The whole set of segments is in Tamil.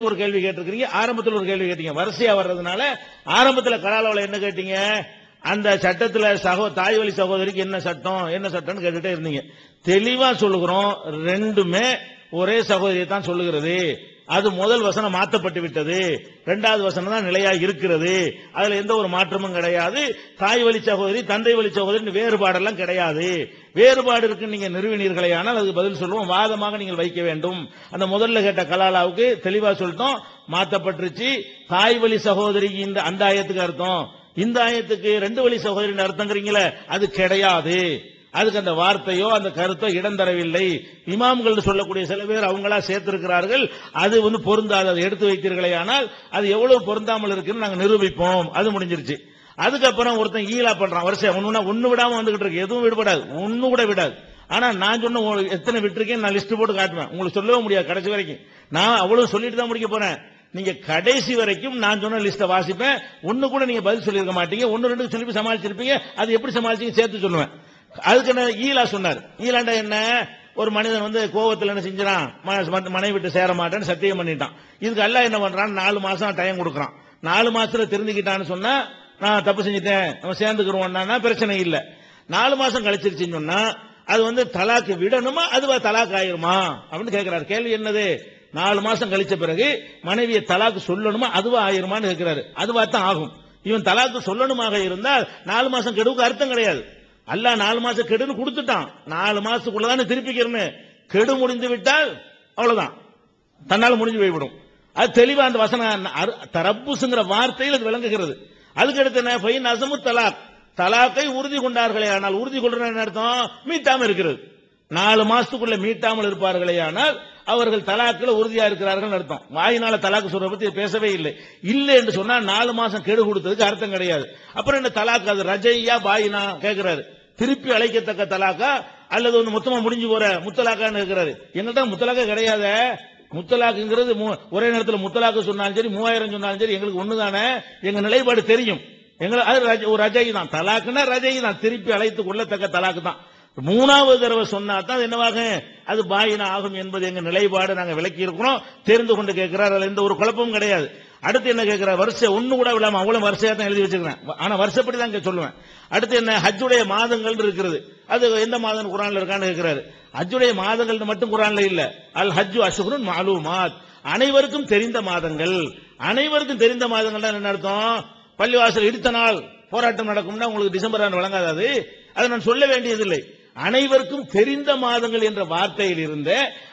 ஒரு கேள்வி கேட்டிருக்கீங்க ஆரம்பத்தில் ஒரு கேள்வி கேட்டீங்க. வரிசையா வர்றதுனால ஆரம்பத்தில் கலாலவில் என்ன கேட்டீங்க? அந்த சட்டத்துல சகோ தாய் வழி சகோதரிக்கு என்ன சட்டம் என்ன சட்டம்னு கேட்டுட்டே இருந்தீங்க. தெளிவா சொல்லுகிறோம் ரெண்டுமே ஒரே சகோதரியை தான் சொல்லுகிறது. அது முதல் வசனம் மாற்றப்பட்டு விட்டது. இரண்டாவது வசனம் தான் நிலையா இருக்கிறது. அதுல எந்த ஒரு மாற்றமும் கிடையாது. தாய் வழி சகோதரி தந்தை வழி சகோதரி வேறுபாடெல்லாம் கிடையாது. வேறுபாடு இருக்கு நீங்க நிறுவினீர்களே ஆனால் அதுக்கு பதில் சொல்லுவோம். வாதமாக நீங்கள் வைக்க வேண்டும். அந்த முதல்ல கேட்ட கலாலாவுக்கு தெளிவா சொல்லிட்டோம். மாற்றப்பட்டுருச்சு தாய் வழி சகோதரி இந்த அந்த ஆயத்துக்கு அர்த்தம். இந்த ஆயத்துக்கு ரெண்டு வழி சகோதரின் அர்த்தங்கிறீங்களே அது கிடையாது. அதுக்கு அந்த வார்த்தையோ அந்த கருத்தோ இடம் தரவில்லை. இமாம்கள் சொல்லக்கூடிய சில பேர் அவங்களா சேர்த்திருக்கிறார்கள். அது வந்து பொருந்தாது. அதை எடுத்து வைத்தீர்களே ஆனால் அது எவ்வளவு பொருந்தாமல் இருக்குன்னு நாங்கள் நிரூபிப்போம். அது முடிஞ்சிருச்சு. அதுக்கப்புறம் ஒருத்தன் ஈலா பண்றான். வருஷம் ஒண்ணுனா ஒன்னு விடாம வந்துகிட்டு இருக்கு. எதுவும் விடுபடாது ஒன்னு கூட விடாது. ஆனா நான் சொன்ன எத்தனை விட்டுருக்கேன் நான் லிஸ்ட் போட்டு காட்டுவேன். உங்களுக்கு சொல்லவே முடியாது கடைசி வரைக்கும். நான் அவ்வளவு சொல்லிட்டு தான் முடிக்க போறேன். நீங்க கடைசி வரைக்கும் நான் சொன்ன லிஸ்ட்டை வாசிப்பேன். ஒன்னு கூட நீங்க பதில் சொல்லியிருக்க மாட்டீங்க. ஒன்னு ரெண்டு சொல்லி சமாளிச்சிருப்பீங்க. அது எப்படி சமாளிச்சீங்க சேர்த்து சொல்லுவேன். அதுக்கு என்ன ஈலா சொன்னார். ஈலாண்டா என்ன ஒரு மனிதன் வந்து கோவத்தில் என்ன செஞ்சான் ம- மனைவி விட்டு சேர மாட்டேன்னு சத்தியம் பண்ணிட்டான். இதுக்கு அல்ல என்ன பண்றான் நாலு மாசம் டைம் கொடுக்குறான். நாலு மாசத்துல தெரிஞ்சுக்கிட்டான்னு சொன்னா நான் தப்பு செஞ்சுட்டேன் நம்ம சேர்ந்துக்கிறோம்னா பிரச்சனை இல்லை. நாலு மாசம் கழிச்சிருச்சுன்னு சொன்னா அது வந்து தலாக்கு விடணுமா அதுவா தலாக்கு ஆயிருமா? அப்படின்னு கேட்கிறாரு கேள்வி என்னது? நாலு மாசம் கழிச்ச பிறகு மனைவியை தலாக்கு சொல்லணுமா அதுவா ஆயிருமான்னு கேட்கிறாரு அதுவா தான் ஆகும். இவன் தலாக்கு சொல்லணுமாக இருந்தால் நாலு மாசம் கெடுவுக்கு அர்த்தம் கிடையாது. அல்ல நாலு மாசம் கெடுன்னு கொடுத்துட்டான். நாலு மாசத்துக்குள்ளதானே திருப்பிக்கிறேன்னு கெடு முடிந்து விட்டால் அவ்வளவுதான். தன்னால் முடிஞ்சு போய்விடும். அது தெளிவா அந்த வசனம் அரு- தரப்புசுங்கிற வார்த்தையில் அது விளங்குகிறது. அதுக்கடுத்து என்ன? ஃபைன் அசமு தலாக். தலாக்கை உறுதி கொண்டார்களே ஆனால் உறுதி கொள்ற அர்த்தம்? மீட்டாமல் இருக்கிறது. நாலு மாசத்துக்குள்ள மீட்டாமல் இருப்பார்களே ஆனால் அவர்கள் தலாக்கில் உறுதியா இருக்கிறார்கள் அர்த்தம். வாயினால தலாக்கு சொல்ற பத்தி பேசவே இல்லை. இல்லை என்று சொன்னா நாலு மாசம் கெடு கொடுத்ததுக்கு அர்த்தம் கிடையாது. அப்புறம் என்ன தலாக்கு அது ரஜையா பாயினா கேட்கிறாரு திருப்பி அழைக்கத்தக்க தலாக்கா? அல்லது வந்து மொத்தமா முடிஞ்சு போற முத்தலாக்கான்னு இருக்கிறாரு. எங்கள்கிட்ட முத்தலாக்கா கிடையாத? முத்தலாக்குங்கிறது ஒரே நேரத்தில் முத்தலாக்கு சொன்னாலும் சரி மூவாயிரம் சொன்னாலும் சரி எங்களுக்கு ஒண்ணுதானே? எங்க நிலைப்பாடு தெரியும். எங்களை அது ஒரு ரஜை தான். தலாக்குன்னா ரஜை தான். திருப்பி அழைத்து கொள்ளத்தக்க தலாக்கு தான். மூணாவது தடவை சொன்னா தான் அது என்னவாக? அது பாயின ஆகும் என்பது எங்க நிலைப்பாடு நாங்க விளக்கி இருக்கிறோம் தெரிந்து கொண்டு கேட்கிறார். எந்த ஒரு குழப்பமும் கிடையாது. அடுத்து என்ன கேட்கிற வருஷம் ஒண்ணு கூட விடாம அவ்வளவு வருஷயா தான் எழுதி வச்சிருக்கேன் ஆனா வருஷப்படி தான் சொல்லுவேன். அடுத்து என்ன? ஹஜ்ஜுடைய மாதங்கள் இருக்கிறது. அது எந்த மாதம் குரான்ல இருக்கான்னு கேட்கிறாரு. ஹஜ்ஜுடைய மாதங்கள் மட்டும் குரான்ல இல்ல. அல் ஹஜ்ஜு அசுகுரன் மாலூமாத். அனைவருக்கும் தெரிந்த மாதங்கள். அனைவருக்கும் தெரிந்த மாதங்கள் என்ன அர்த்தம்? பள்ளிவாசல் இடித்த நாள் போராட்டம் நடக்கும்னா உங்களுக்கு டிசம்பர் ஆண்டு வழங்காது அதை நான் சொல்ல வேண்டியதில்லை. அனைவருக்கும் தெரிந்த மாதங்கள் என்ற வார்த்தையில் இருந்த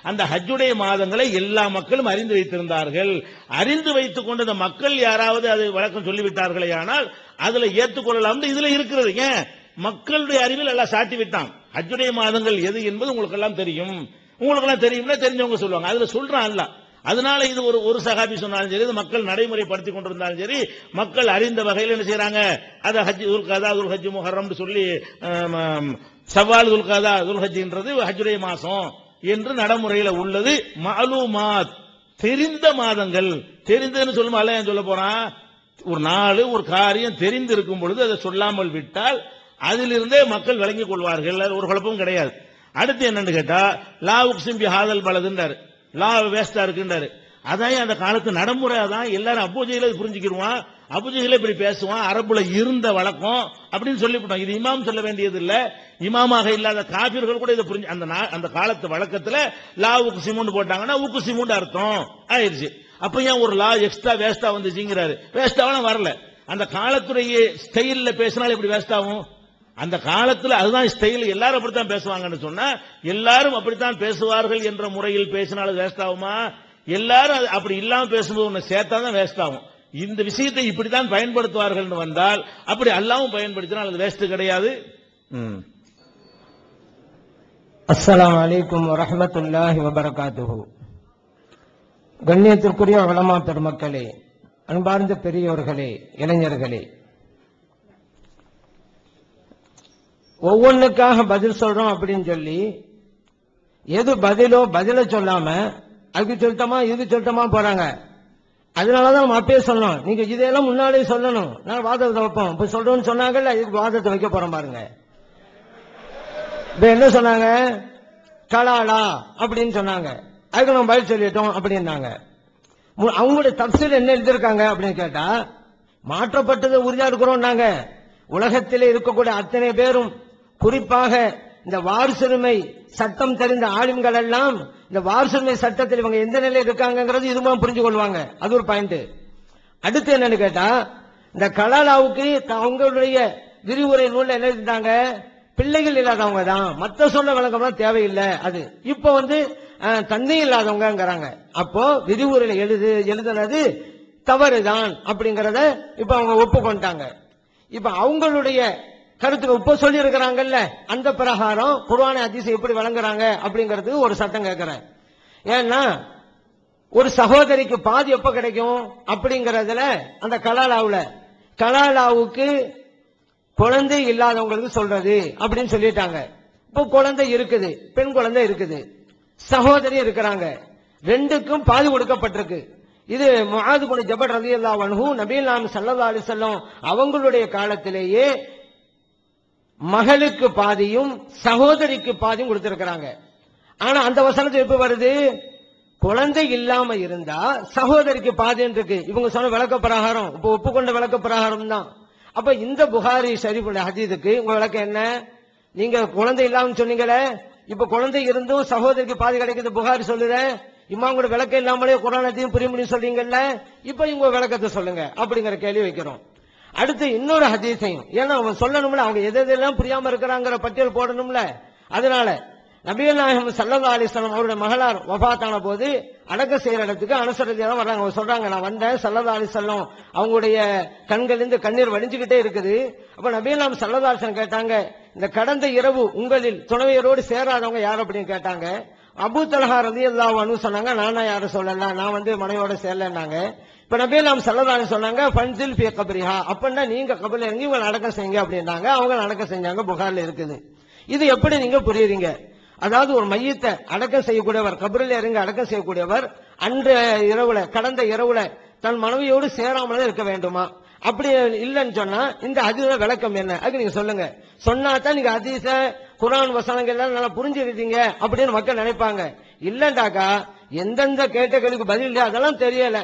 அந்த ஹஜ்ஜுடைய மாதங்களை எல்லா மக்களும் அறிந்து வைத்திருந்தார்கள். அறிந்து வைத்துக் கொண்ட மக்கள் யாராவது அது வழக்கம் சொல்லிவிட்டார்களே ஆனால் அதுல ஏற்றுக்கொள்ளலாம் இதுல இருக்கிறது. ஏன்? மக்களுடைய அறிவில் எல்லாம் சாட்டி விட்டான். ஹஜ்ஜுடைய மாதங்கள் எது என்பது உங்களுக்கு எல்லாம் தெரியும். உங்களுக்கு எல்லாம் தெரியும்னா தெரிஞ்சவங்க சொல்லுவாங்க. அதுல சொல்றான் அல்ல அதனால இது ஒரு ஒரு சகாபி சொன்னாலும் சரி இது மக்கள் நடைமுறைப்படுத்தி கொண்டிருந்தாலும் சரி மக்கள் அறிந்த வகையில் என்ன செய்யறாங்க அதை ஹஜ் உல் கதா துல் ஹஜ் முஹர்ரம் சொல்லி சவால் துல்காதா கதா துல் மாசம் என்று நடைமுறையில உள்ளது. மாலூமாத் தெரிந்த மாதங்கள். தெரிந்ததுன்னு சொல்லும் அல்ல ஏன் சொல்ல போறான்? ஒரு நாள் ஒரு காரியம் தெரிந்து இருக்கும் பொழுது அதை சொல்லாமல் விட்டால் அதிலிருந்தே மக்கள் விளங்கிக் கொள்வார்கள். ஒரு குழப்பமும் கிடையாது. அடுத்து என்னன்னு கேட்டா லா உக்சிம் ஹாதல் பலதுன்றாரு. லா வேஸ்டா இருக்குன்றாரு. அதான் அந்த காலத்து நடைமுறை தான் எல்லாரும் அபூஜையில புரிஞ்சுக்கிடுவான். அபுஜையில இப்படி பேசுவான் அரபுல இருந்த வழக்கம் அப்படின்னு சொல்லிவிட்டோம். இது இமாம் சொல்ல வேண்டியது இல்ல இமாமாக இல்லாத காபிர்கள் கூட இதை புரிஞ்சு அந்த நா- அந்த காலத்து வழக்கத்துல லா உக்கு சிமுண்டு போட்டாங்கன்னா உக்கு சிமுண்டு அர்த்தம். ஆயிடுச்சு. அப்ப ஏன் ஒரு லா எக்ஸ்ட்ரா வேஸ்டா வந்துச்சுங்கிறாரு. வேஸ்டாவெல்லாம் வரல. அந்த காலத்துடைய ஸ்டைல்ல பேசினாலும் எப்படி வேஸ்ட் அந்த காலத்தில் அதுதான் ஸ்டைல் எல்லாரும் அப்படித்தான் பேசுவாங்கன்னு சொன்னா எல்லாரும் அப்படித்தான் பேசுவார்கள் என்ற முறையில் பேசினாலும் அது வேஸ்ட் ஆகுமா? எல்லாரும் அது அப்படி இல்லாம பேசும்போது ஒன்று சேர்த்தா தான் வேஸ்ட் ஆகும். இந்த விஷயத்தை இப்படித்தான் பயன்படுத்துவார்கள் வந்தால் அப்படி அல்லாவும் பயன்படுத்தினால் அது வேஸ்ட் கிடையாது. ம். அஸ்ஸலாமு அலைக்கும் வரஹ்மத்துல்லாஹி வபரகாத்துஹு. கண்ணியத்திற்குரிய உலமா பெருமக்களே அன்பார்ந்த பெரியோர்களே இளைஞர்களே. ஒவ்வொன்றுக்காக பதில் சொல்றோம் அப்படின்னு சொல்லி எது பதிலோ பதில சொல்லாம அதுக்கு சொல்லிட்டோமா இது சொல்லிட்டோமா போறாங்க. அதனாலதான் நம்ம அப்பயே சொன்னோம் நீங்க இதையெல்லாம் முன்னாடியே சொல்லணும். நான் வாதத்தை வைப்போம். இப்ப சொல்றோம்னு சொன்னாங்கல்ல இதுக்கு வாதத்தை வைக்க போறோம் பாருங்க. இப்ப என்ன சொன்னாங்க? கலாடா அப்படின்னு சொன்னாங்க. அதுக்கு நம்ம பதில் சொல்லிட்டோம் அப்படின்னாங்க. அவங்களுடைய தப்சீல் என்ன எழுதியிருக்காங்க அப்படின்னு கேட்டா மாற்றப்பட்டது உறுதியா இருக்கிறோம் நாங்க உலகத்திலே இருக்கக்கூடிய அத்தனை பேரும் குறிப்பாக இந்த வாரிசுரிமை சட்டம் தெரிந்த ஆளுங்கள் எல்லாம் இந்த வாரிசுரிமை சட்டத்தில் இவங்க எந்த நிலையில் இருக்காங்கிறது இதுமா புரிஞ்சு கொள்வாங்க. அது ஒரு பாயிண்ட் அடுத்து என்னன்னு கேட்டா இந்த கலாலாவுக்கு த- அவங்களுடைய விரிவுரை நூல் என்ன இருந்தாங்க பிள்ளைகள் இல்லாதவங்க தான். மற்ற சொல்ல விளக்கம்லாம் தேவையில்லை. அது இப்ப வந்து தந்தை இல்லாதவங்கிறாங்க அப்போ விரிவுரையில எழுது எழுதுனது தவறுதான் அப்படிங்கறத இப்ப அவங்க ஒப்புக்கொண்டாங்க. இப்ப அவங்களுடைய கருத்துக்கு இப்ப சொல்லி இருக்கிறாங்கல்ல அந்த பிரகாரம் குருவான அதிசயம் எப்படி வழங்குறாங்க அப்படிங்கிறது ஒரு சட்டம் கேட்கிறேன் ஏன்னா ஒரு சகோதரிக்கு பாதி எப்ப கிடைக்கும் அப்படிங்கறதுல அந்த கலாலாவுல. கலாலாவுக்கு குழந்தை இல்லாதவங்களுக்கு சொல்றது அப்படின்னு சொல்லிட்டாங்க. இப்போ குழந்தை இருக்குது பெண் குழந்தை இருக்குது. சகோதரி இருக்கிறாங்க. ரெண்டுக்கும் பாதி கொடுக்கப்பட்டிருக்கு இது முஆது பின் ஜபர் ரலியல்லாஹு அன்ஹு நபிகள் நாம் ஸல்லல்லாஹு அவங்களுடைய காலத்திலேயே மகளுக்கு பாதியும் சகோதரிக்கு பாதியும் கொடுத்திருக்கிறாங்க. ஆனா அந்த வசனத்தை எப்ப வருது? குழந்தை இல்லாம இருந்தா சகோதரிக்கு பாதின்னு இருக்கு இவங்க சொன்ன விளக்க பிரகாரம் இப்ப ஒப்புக்கொண்ட விளக்க பிரகாரம் தான் அப்ப இந்த புகாரி ஷரீஃபுடைய ஹதீதுக்கு உங்க விளக்கம் என்ன? நீங்க குழந்தை இல்லாம சொன்னீங்களே இப்ப குழந்தை இருந்தும் சகோதரிக்கு பாதி கிடைக்குது புகாரி சொல்லுறேன் இம்மாவோட விளக்கம் இல்லாமலே குரானத்தையும் புரிய முடியும் சொல்றீங்கல்ல இப்ப இவங்க விளக்கத்தை சொல்லுங்க அப்படிங்கிற கேள்வி வைக்கிறோம். அடுத்து இன்னொரு ஹதீஸையும். ஏன்னா அவன் சொல்லணும்ல அவங்க எது எதெல்லாம் புரியாம இருக்கிறாங்கிற பட்டியல் போடணும்ல. அதனால நபிகள் நாயகம் சல்லல்லா அலிஸ்லாம் அவருடைய மகளார் வபாத்தான போது அடக்க செய்யற இடத்துக்கு அனுசரதியா வராங்க வர்றாங்க அவங்க சொல்றாங்க நான் வந்தேன் சல்லதா அலிஸ்லாம் அவங்களுடைய கண்களிலிருந்து கண்ணீர் வடிஞ்சுக்கிட்டே இருக்குது. அப்ப நபிகள் நாம் அலிஸ்லாம் கேட்டாங்க இந்த கடந்த இரவு உங்களில் துணைவியரோடு சேராதவங்க யார்? அப்படின்னு கேட்டாங்க. அபு தலஹா ரதி அல்லாஹ் சொன்னாங்க நானா யாரும் சொல்லல நான் வந்து மனைவியோட சேரலன்னாங்க. இப்ப நபி நாம் சல்லதானு சொன்னாங்க பன்சில் பி கபரிஹா. அப்படின்னா நீங்க கபரில் இறங்கி இவங்க அடக்கம் செய்யுங்க அப்படின்னாங்க. அவங்க அடக்கம் செஞ்சாங்க புகாரில் இருக்குது. இது எப்படி நீங்க புரியுறீங்க? அதாவது ஒரு மையத்தை அடக்கம் செய்யக்கூடியவர் கபரில் இறங்கி அடக்கம் செய்யக்கூடியவர் அன்று இரவுல கடந்த இரவுல தன் மனைவியோடு சேராமலே இருக்க வேண்டுமா? அப்படி இல்லைன்னு சொன்னா இந்த அதிர விளக்கம் என்ன? அதுக்கு நீங்க சொல்லுங்க. சொன்னா தான் நீங்க அதிச குரான் வசனங்கள் எல்லாம் நல்லா புரிஞ்சுக்கிட்டீங்க அப்படின்னு மக்கள் நினைப்பாங்க. இல்லைண்டாக்கா எந்தெந்த கேட்டகளுக்கு பதில் இல்லையா அதெல்லாம் தெரியல.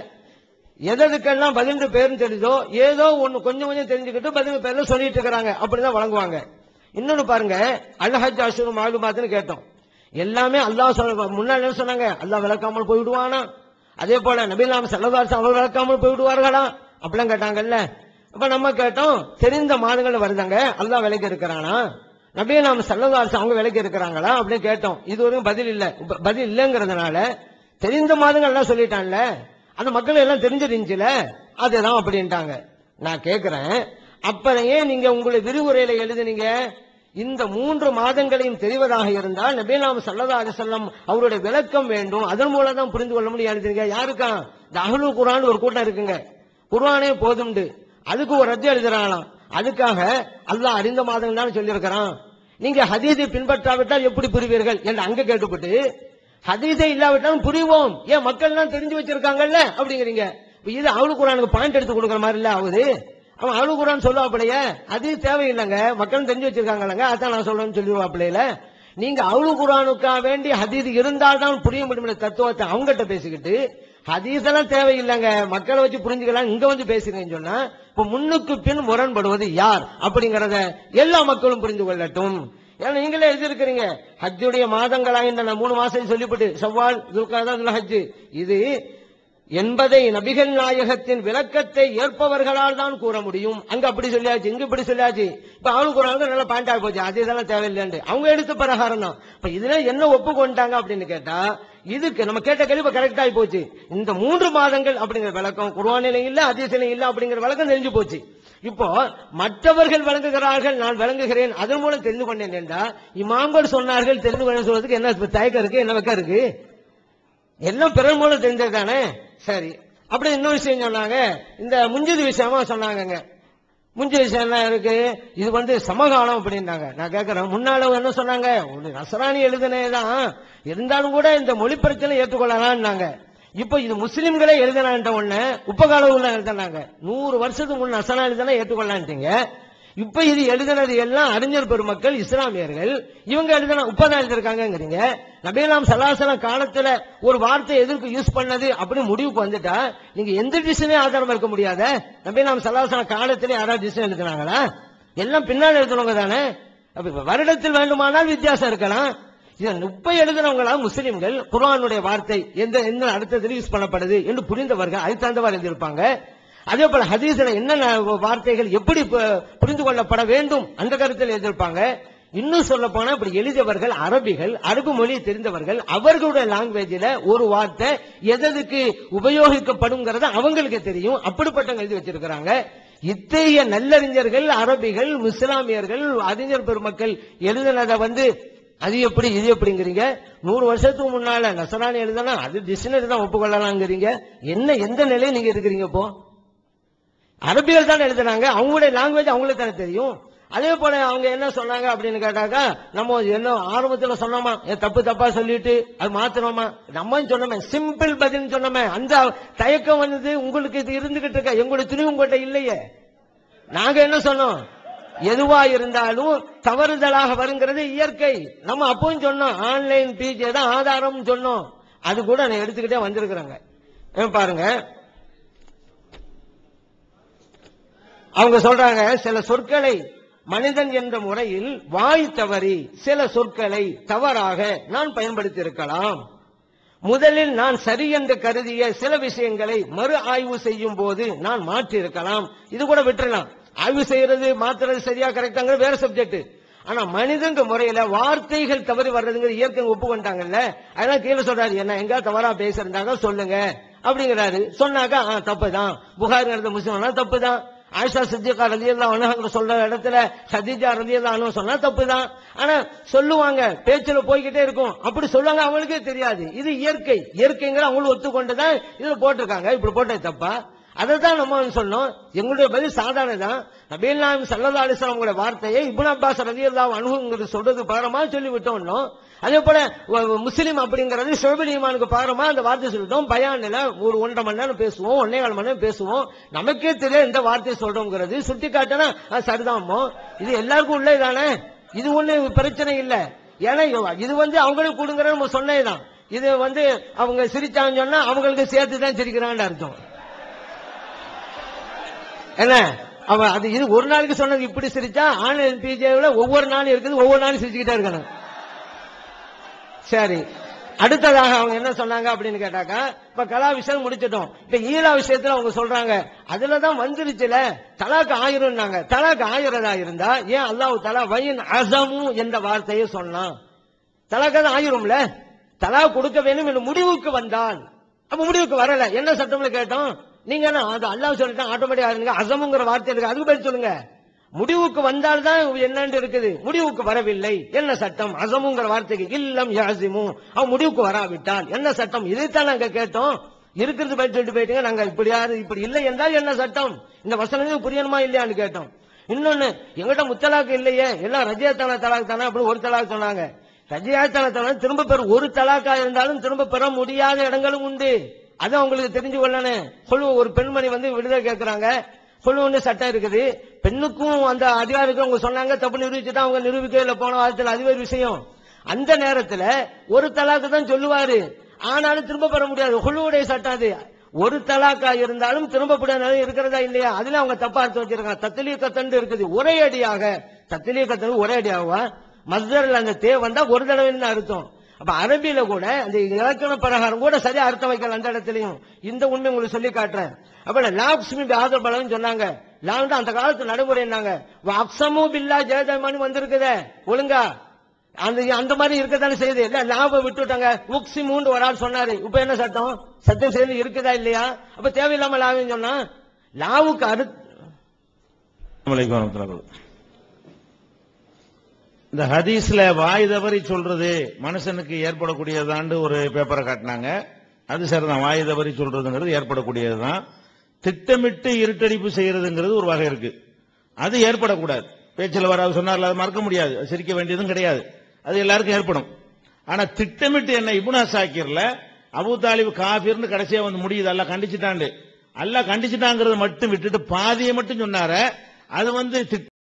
எதற்கெல்லாம் பதில் பேருன்னு தெரியுதோ ஏதோ ஒன்று கொஞ்சம் கொஞ்சம் தெரிஞ்சுக்கிட்டு பதில் பேர்ல சொல்லிட்டு இருக்கிறாங்க. அப்படிதான் வழங்குவாங்க. இன்னொன்னு பாருங்க அல்ஹஜ் அஷூர் மாலுமாத்துன்னு கேட்டோம். எல்லாமே அல்லாஹ் சொல்ல முன்னாடி என்ன சொன்னாங்க? அல்லாஹ் விளக்காமல் போய்விடுவானா? அதே போல நபிலாம் செல்லதாசன் அவர் விளக்காமல் போய்விடுவார்களா? அப்படிலாம் கேட்டாங்கல்ல. அப்ப நம்ம கேட்டோம் தெரிந்த மாதங்கள் வருதாங்க அல்லாஹ் விலைக்கு இருக்கிறானா? நபியை நாம செல்லதாசன் அவங்க விலைக்கு இருக்கிறாங்களா? அப்படின்னு கேட்டோம். இது வரைக்கும் பதில் இல்லை. பதில் இல்லைங்கிறதுனால தெரிந்த மாதங்கள்லாம் சொல்லிட்டான்ல. அந்த மக்கள் எல்லாம் தெரிஞ்சிருந்துச்சுல அதுதான் அப்படின்ட்டாங்க. நான் கேட்கிறேன் அப்புறம் ஏன் நீங்க உங்களுடைய விரிவுரையில எழுதுனீங்க? இந்த மூன்று மாதங்களையும் தெரிவதாக இருந்தால் நபீலாம் சல்லதா செல்லம் அவருடைய விளக்கம் வேண்டும். அதன் மூலம் தான் புரிந்து கொள்ள முடியும். எழுதுறீங்க யாருக்கா? இந்த அகலு குரான் ஒரு கூட்டம் இருக்குங்க. குர்ஆனே போதும்ண்டு. அதுக்கு ஒரு ரத்து எழுதுறாங்களாம். அதுக்காக அல்லாஹ் அறிந்த மாதங்கள் தான் சொல்லியிருக்கிறான். நீங்க ஹதீதை பின்பற்றாவிட்டால் எப்படி புரிவீர்கள்? என்று அங்க கேட்டுப்பட்டு ஹதீஸை இல்லாவிட்டாலும் புரிவோம். ஏன் மக்கள் எல்லாம் தெரிஞ்சு வச்சிருக்காங்கல்ல? அப்படிங்கிறீங்க. இது அவளு குரானுக்கு பாயிண்ட் எடுத்து கொடுக்குற மாதிரி இல்ல ஆகுது அவன் அவளு குரான் சொல்லுவாப்பிலைய அது தேவையில்லைங்க. மக்கள் தெரிஞ்சு வச்சிருக்காங்கல்லங்க. அதான் நான் சொல்றேன்னு சொல்லிடுவாப்பிலையில. நீங்க அவளு குரானுக்கா வேண்டி ஹதீஸ் இருந்தால் தான் புரிய முடியும் தத்துவத்தை அவங்ககிட்ட பேசிக்கிட்டு ஹதீஸ் எல்லாம் தேவையில்லைங்க. மக்களை வச்சு புரிஞ்சுக்கலாம் இங்க வந்து பேசுறீங்கன்னு சொன்னா இப்ப முன்னுக்கு பின் முரண்படுவது யார்? அப்படிங்கறத எல்லா மக்களும் புரிந்து கொள்ளட்டும். ஏன்னா நீங்களே எழுதியிருக்கிறீங்க. ஹஜ்ஜுடைய மாதங்களா இந்த மூணு மாசம் சொல்லிவிட்டு செவ்வால் துல்காதா இது என்பதை நபிகள் நாயகத்தின் விளக்கத்தை ஏற்பவர்களால் தான் கூற முடியும். அங்க அப்படி சொல்லியாச்சு இங்க இப்படி சொல்லியாச்சு. இப்ப அவனுக்கு ஒரு ஆளுக்கு நல்ல பாயிண்ட் ஆகி போச்சு. அது இதெல்லாம் தேவையில்லைன்னு அவங்க எடுத்த பிரகாரம் தான். இப்ப இதுல என்ன ஒப்புக்கொண்டாங்க அப்படின்னு கேட்டா இதுக்கு நம்ம கேட்ட கேள்வி கரெக்ட் ஆகி போச்சு. இந்த மூன்று மாதங்கள் அப்படிங்கிற விளக்கம் குருவானிலையும் இல்ல அதிசயிலும் இல்ல அப்படிங்கிற விளக்கம் தெரிஞ்சு போச்சு. இப்போ மற்றவர்கள் வழங்குகிறார்கள் நான் விளங்குகிறேன் அதன் மூலம் தெரிந்து கொண்டேன் என்றால் இமாம்கள் சொன்னார்கள் தெரிந்து கொண்டேன் சொல்றதுக்கு என்ன தயக்கம் இருக்கு என்ன வெக்கம் இருக்கு? எல்லாம் பிறர் மூலம் தெரிஞ்சது தானே? சரி. அப்படி இன்னொரு விஷயம் சொன்னாங்க இந்த முஞ்சது விஷயமா சொன்னாங்கங்க. முஞ்ச விஷயம் என்ன இருக்கு? இது வந்து சமகாலம் அப்படின்னாங்க. நான் கேட்கறேன் முன்னால என்ன சொன்னாங்க? ஒரு நசராணி எழுதுனேதான். இருந்தாலும் கூட இந்த மொழி பிரச்சனை ஏற்றுக்கொள்ளலாம்னாங்க. இப்போ இது முஸ்லிம்களே எழுதினான்ட்ட உடனே உப்பகால உள்ள எழுதினாங்க. நூறு வருஷத்துக்கு முன்ன அசனா தானே ஏற்றுக்கொள்ளான்ட்டீங்க. இப்ப இது எழுதுனது எல்லாம் அறிஞர் பெருமக்கள் இஸ்லாமியர்கள். இவங்க எழுதுன உப்பதான் எழுதிருக்காங்கிறீங்க நபீலாம் சலாசலம் காலத்துல ஒரு வார்த்தை எதற்கு யூஸ் பண்ணது அப்படின்னு முடிவுக்கு வந்துட்டா நீங்க எந்த டிசிஷனே ஆதாரம் இருக்க முடியாத? நபீலாம் சலாசலம் காலத்திலே யாராவது டிசிஷன் எழுதுனாங்களா எல்லாம் பின்னால் எழுதுனவங்க தானே. அப்ப வருடத்தில் வேண்டுமானால் வித்தியாசம் இருக்கலாம். இதை முப்பை எழுதினவங்களா முஸ்லிம்கள்? குரானுடைய வார்த்தை எந்த எந்த அர்த்தத்தில் யூஸ் பண்ணப்படுது என்று புரிந்தவர்கள் அதுக்கு தகுந்தவாறு எழுதியிருப்பாங்க. அதே போல ஹதீஸ்ல என்னென்ன வார்த்தைகள் எப்படி புரிந்து கொள்ளப்பட வேண்டும் அந்த கருத்தில் எழுதியிருப்பாங்க. இன்னும் சொல்ல போனா இப்படி எழுதியவர்கள் அரபிகள் அரபு மொழி தெரிந்தவர்கள் அவர்களுடைய லாங்குவேஜில் ஒரு வார்த்தை எதற்கு உபயோகிக்கப்படுங்கிறத அவங்களுக்கு தெரியும். அப்படிப்பட்டவங்க எழுதி வச்சிருக்கிறாங்க. இத்தகைய நல்லறிஞர்கள் அரபிகள் இஸ்லாமியர்கள் அறிஞர் பெருமக்கள் எழுதினதை வந்து அது எப்படி இது எப்படிங்கிறீங்க? நூறு வருஷத்துக்கு முன்னால நசராணி எழுதனா அது டிக்ஷனரி தான் ஒப்புக்கொள்ளலாங்கிறீங்க என்ன எந்த நிலையில் நீங்க இருக்கிறீங்க இப்போ? அரபியல் தான் எழுதுனாங்க அவங்களுடைய லாங்குவேஜ் அவங்களுக்கு தானே தெரியும். அதே போல அவங்க என்ன சொன்னாங்க அப்படின்னு கேட்டாக்கா நம்ம என்ன ஆரம்பத்துல சொன்னோமா? ஏன் தப்பு தப்பா சொல்லிட்டு அது மாத்தணுமா? நம்ம சொன்னோமே சிம்பிள் பதில் சொன்னோமே. அந்த தயக்கம் வந்தது உங்களுக்கு இது இருந்துகிட்டு இருக்க? எங்களுடைய துணிவு உங்கள்கிட்ட இல்லையே. நாங்க என்ன சொன்னோம்? எதுவா இருந்தாலும் தவறுதலாக வருங்கிறது இயற்கை. நம்ம அப்பவும் சொன்னோம் ஆன்லைன் பிஜே தான் ஆதாரம் சொன்னோம். அது கூட நான் எடுத்துக்கிட்டே வந்திருக்கிறாங்க. பாருங்க. அவங்க சொல்றாங்க சில சொற்களை மனிதன் என்ற முறையில் வாய் தவறி சில சொற்களை தவறாக நான் பயன்படுத்தி இருக்கலாம் முதலில் நான் சரி என்று கருதிய சில விஷயங்களை மறு ஆய்வு செய்யும் போது நான் மாற்றி இருக்கலாம் இது கூட விட்டுறலாம். ஆய்வு செய்யறது மாத்துறது சரியா கரெக்டாங்கிற வேற சப்ஜெக்ட் ஆனா மனிதங்க முறையில வார்த்தைகள் தவறி வர்றதுங்கிற இயற்கை ஒப்புக்கொண்டாங்கல்ல அதனால கீழே சொல்றாரு என்ன எங்க தவறா பேசுறாங்க சொல்லுங்க. அப்படிங்கிறாரு. சொன்னாக்கா ஆ, தப்புதான். புகாருங்கிறது முஸ்லிம் தப்புதான். ஆயிஷா சித்திகா ரலியல்லாஹு அன்ஹா சொல்ற இடத்துல சதீஜா ரலியல்லாஹு அன்ஹா சொன்னா தப்புதான். ஆனா சொல்லுவாங்க பேச்சுல போய்கிட்டே இருக்கும். அப்படி சொல்லுவாங்க அவங்களுக்கே தெரியாது. இது இயற்கை. இயற்கைங்கிற அவங்களும் ஒத்துக்கொண்டுதான் இதுல போட்டிருக்காங்க. இப்படி போட்டது தப்பா? அதை தான் நம்ம சொன்னோம். எங்களுடைய பதில் சாதாரண தான் நபீல் நாயம் சல்லா அலிஸ்லாம் வார்த்தையை இபுன் அப்பாஸ் ரலியல்லாஹு அணுகுங்கிறது சொல்றது பாரமா சொல்லி அதே போல முஸ்லீம் அப்படிங்கிறது ஷோபில் ஈமானுக்கு பாரமா அந்த வார்த்தை சொல்லிட்டோம். பயானில் ஒரு ஒன்றரை மணி நேரம் பேசுவோம் ஒன்னே கால் மணி நேரம் பேசுவோம். நமக்கே தெரியல இந்த வார்த்தையை சொல்றோங்கிறது. சுட்டி காட்டினா சரிதாமோ? இது எல்லாருக்கும் உள்ளே தானே? இது ஒண்ணு பிரச்சனை இல்லை. ஏன்னா இது வந்து அவங்களுக்கு கொடுங்கிற நம்ம சொன்னதுதான். இது வந்து அவங்க சிரிச்சாங்கன்னு சொன்னா அவங்களுக்கு சேர்த்து தான் சிரிக்கிறான்னு அர்த்தம். என்ன? அவன் அது இது ஒரு நாளைக்கு சொன்னது இப்படி சிரிச்சா ஆன்லைன் பிஜேவில் ஒவ்வொரு நாளும் இருக்குது ஒவ்வொரு நாளும் சிரிச்சுக்கிட்டே இருக்கணும். சரி. அடுத்ததாக அவங்க என்ன சொன்னாங்க அப்படின்னு கேட்டாக்கா இப்ப கலா விஷயம் முடிச்சிட்டோம். இப்ப ஈழா விஷயத்துல அவங்க சொல்றாங்க அதுலதான் வந்துருச்சுல தலாக்கு ஆயிரம்னாங்க. தலாக்கு ஆயிரதா இருந்தா ஏன் அல்லாஹு தலா வயின் அசமு என்ற வார்த்தையை சொன்னான். தலாக்கு தான் ஆயிரும்ல? தலா கொடுக்க வேண்டும் என்று முடிவுக்கு வந்தான். அப்ப முடிவுக்கு வரல. என்ன சட்டம்ல கேட்டோம்? நீங்க என்ன அது அல்லாஹ் சொல்லிட்டான் ஆட்டோமேட்டிக்கா இருங்க அசமுங்கிற வார்த்தை இருக்கு. அதுக்கு பதில் சொல்லுங்க. முடிவுக்கு வந்தால்தான் என்னன்னு இருக்குது. முடிவுக்கு வரவில்லை. என்ன சட்டம்? அசமுங்கிற வார்த்தைக்கு இல்லம் யாசிமு. அவன் முடிவுக்கு வராவிட்டால் என்ன சட்டம்? இதைத்தான் நாங்க கேட்டோம். இருக்கிறது பதில் சொல்லிட்டு போயிட்டீங்க. நாங்க இப்படி இப்படி இல்லை என்றால் என்ன சட்டம்? இந்த வசனங்கள் புரியணுமா இல்லையான்னு கேட்டோம். இன்னொன்னு எங்கிட்ட முத்தலாக்கு இல்லையே. எல்லாம் ரஜியத்தான தலாக் தானே அப்படின்னு ஒரு தலாக் சொன்னாங்க. ரஜியாத்தான தலாக் திரும்ப பெற ஒரு தலாக்கா இருந்தாலும் திரும்ப பெற முடியாத இடங்களும் உண்டு. அது அவங்களுக்கு தெரிஞ்சு கொள்ளணும் சொல்லுவோம் ஒரு பெண்மணி வந்து விடுதலை கேட்கிறாங்க. சொல்லுவோம் சட்டம் இருக்குது. பெண்ணுக்கும் அந்த அதிகாரிக்கும் அவங்க சொன்னாங்க தப்பு நிரூபிச்சுட்டா அவங்க நிரூபிக்கல போன வாரத்தில் அதுவே ஒரு விஷயம். அந்த நேரத்தில் ஒரு தலாக்கு தான் சொல்லுவாரு. ஆனாலும் திரும்ப பெற முடியாது. குழுவுடைய சட்டம் அது. ஒரு தலாக்கா இருந்தாலும் திரும்ப இருக்கிறதா இல்லையா? அதுல அவங்க தப்பா அர்த்தம் வச்சிருக்காங்க. தத்திலிய கத்தண்டு இருக்குது. ஒரே அடியாக தத்திலிய கத்தண்டு ஒரே அடியாகவா மஸ்தர்ல அந்த தே வந்தா ஒரு தடவைன்னு அர்த்தம்? அப்ப அரபியில கூட அந்த இலக்கண பிரகாரம் கூட சரியா அர்த்தம் வைக்கல அந்த இடத்துலயும். இந்த உண்மை உங்களுக்கு சொல்லி காட்டுறேன். அப்ப லாக்ஷ்மி ஆதர் பலன்னு சொன்னாங்க. லாங் அந்த காலத்து நடைமுறை என்னங்க? அப்சமும் பில்லா ஜெயதமானு வந்திருக்குதே ஒழுங்கா. அந்த அந்த மாதிரி இருக்கத்தானே செய்யுது. இல்ல லாபம் விட்டுட்டாங்க. உக்சி மூன்று ஒரு ஆள் சொன்னாரு. இப்ப என்ன சட்டம்? சட்டம் செய்து இருக்குதா இல்லையா? அப்ப தேவையில்லாம லாபம் சொன்னா லாவுக்கு அடுத்து இந்த ஹதீஸ்ல வாய் தவறி சொல்றது மனுஷனுக்கு ஏற்படக்கூடியதாண்டு ஒரு பேப்பரை காட்டினாங்க. அது சரிதான். வாய் தவறி சொல்றதுங்கிறது ஏற்படக்கூடியதுதான். திட்டமிட்டு இருட்டடிப்பு செய்யறதுங்கிறது ஒரு வகை இருக்கு. அது ஏற்படக்கூடாது. பேச்சில் வராது சொன்னார்ல அதை மறக்க முடியாது. சிரிக்க வேண்டியதும் கிடையாது. அது எல்லாருக்கும் ஏற்படும். ஆனா திட்டமிட்டு என்ன இபுனா சாக்கிர்ல அபு தாலிப் காபிர்னு கடைசியா வந்து முடியுது. அல்ல கண்டிச்சுட்டாண்டு. அல்ல கண்டிச்சுட்டாங்கிறத மட்டும் விட்டுட்டு பாதியை மட்டும் சொன்னார அது வந்து திட்ட